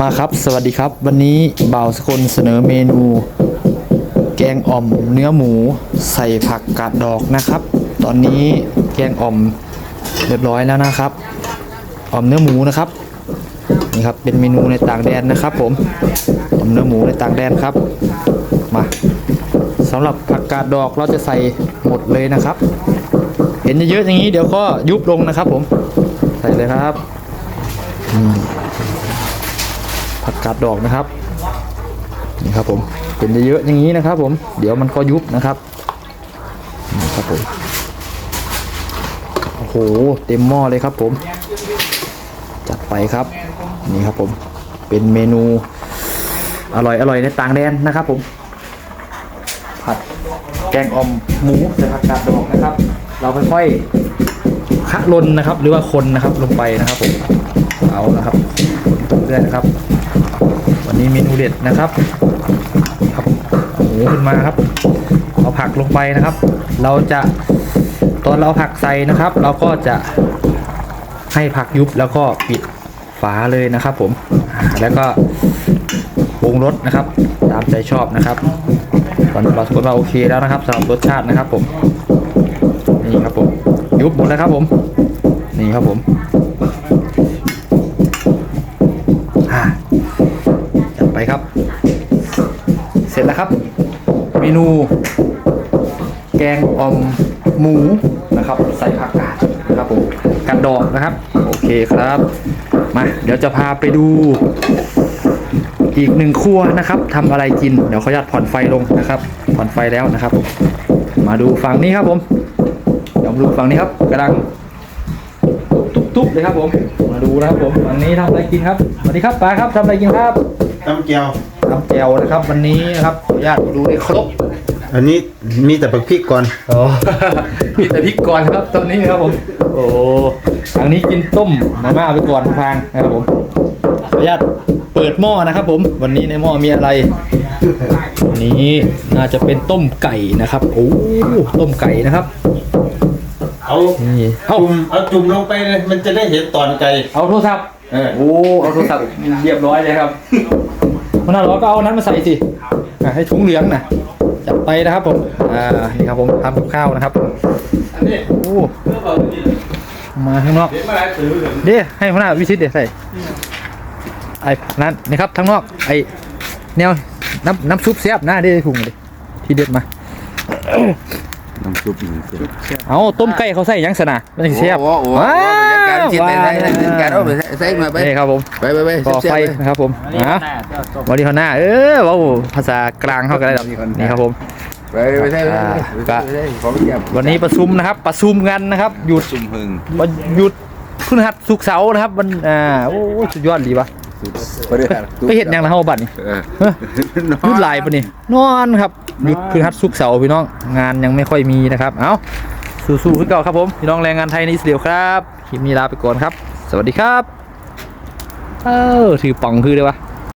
มาครับ สวัสดีครับ วันนี้บ่าวสกลเสนอเมนู แกงอ่อมเนื้อหมูใส่ผักกาดดอกนะครับ ตอนนี้แกงอ่อมเรียบร้อยแล้วนะครับ อ่อมเนื้อหมูนะครับ นี่ครับ เป็นเมนูในต่างแดนนะครับ ผม อ่อมเนื้อหมูในต่างแดนครับ มาสำหรับผักกาดดอกเราจะใส่หมดเลยนะครับ เห็นเยอะๆอย่างนี้เดี๋ยวก็ยุบลงนะครับ ผม ใส่เลยครับ ผักกาดดอกนะครับนี่ครับผมเป็นเยอะๆอย่างนี้นะครับ ผมเดี๋ยวมันก็ยุบนะครับนี่ครับผมโอ้โหเต็มหม้อเลยครับผม จัดไปครับนี่ครับผมเป็นเมนูอร่อยอร่อยในต่างแดนนะครับผมผัดแกงอ่อมหมูใส่ผักกาดดอกนะครับ เราค่อยๆคะลนนะครับ หรือว่าคนนะครับลงไปนะครับผมเอาละครับคนเรื่อยๆนะครับ วันนี้เมนูเด็ดนะครับครับหมูขึ้นมาครับเอาผักลงไปนะครับ เราจะตอนเราผักใส่นะครับ เราก็จะให้ผักยุบแล้วก็ปิดฝาเลยนะครับผมแล้วก็ปรุงรสนะครับ ตามใจชอบนะครับตอนนี้เราสกนว่าโอเคแล้วนะครับสำหรับรสชาตินะครับผมนี่ครับผมยุบหมดแล้วครับผมนี่ครับผม ไปครับ เสร็จแล้วครับ เมนู แกงอ่อมหมูนะครับ ใส่ผักกาดนะครับผมกันดอกนะครับ โอเคครับ มาเดี๋ยวจะพาไปดู อีกหนึ่งครัวนะครับทำอะไรกินเดี๋ยวขออนุญาตผ่อนไฟลงนะครับ ผ่อนไฟแล้วนะครับ มาดูฝั่งนี้ครับผมเดี๋ยวมาดูฝั่งนี้ครับกำลังตุ๊บๆเลยครับผม มาดูนะครับผมฝั่งนี้ทำอะไรกินครับสวัสดีครับป้าครับทำอะไรกินครับ ตำเกียวทำแจวนะครับ วันนี้นะครับขออนุญาตดูในครบอันนี้มีแต่ผักพริกก่อน โอ้ มีแต่พริกก่อนครับตอนนี้นะครับผม โอ้ทางนี้กินต้มมาม่าไปก่อนพางนะครับผมขออนุญาตเปิดหม้อนะครับผม วันนี้ในหม้อมีอะไรวันนี้น่าจะเป็นต้มไก่นะครับ โอ้ต้มไก่นะครับเอานี่เอ้าจุ่มเอาจุ่มลงไปเลยมันจะได้เห็นตอนไก่เอาโทรศัพท์ เออ โอ้ เอาโทรศัพท์เรียบร้อยเลยครับ มันน่าเราก็เอาอันนั้นมาใส่สิอะให้ถุงเหลืองนะจับไปนะครับผมอ่านี่ครับผมทำกับข้าวนะครับโอ้มาข้างนอกเดี๋ยวให้พนักวิชิตเดี๋ยวใส่ไอ้นั่นนี่ครับทั้งนอกไอ้แนวน้ำน้ำซุปเสียบนะเดี๋ยวถุงเลยทีเด็ดมาน้ำซุปนี่สิเอาต้มไก่เขาใส่หยังสนะมันจะเสียบโอ้โหว้าจัด การชิดไปได้ว้าวจัดการเอาไปใส่มาไปนี่ครับผมไปไปไปก่อเสียบไฟๆไปนะครับผมฮะวันนี้เขาหน้าเออว้าวภาษากลางเข้ากันได้นี่ครับผมไปไปใส่ไปอ่าใส่ไปใส่ของเก็บวันนี้ประชุมนะครับ ประชุมกันนะครับหยุดซุ่มหึงวันหยุดพฤหัสศุกร์เสาร์นะครับมันอ่าโอ้สุดยอดดีปะไปเรื่อยไปเห็นอย่างไรเฮาบัดนี่เออเฮ้ยหยุดหลายปะนี่นอนครับหยุดพฤหัสศุกร์เสาร์พี่น้องงานยังไม่ค่อยมีนะครับ เอ้า สู้ๆขึ้นเก่าครับผมพี่น้องแรงงานไทยในอิสราเอลครับคลิปนี้ลาไปก่อนครับ สวัสดีครับ เออถือป่องคือเลยวะ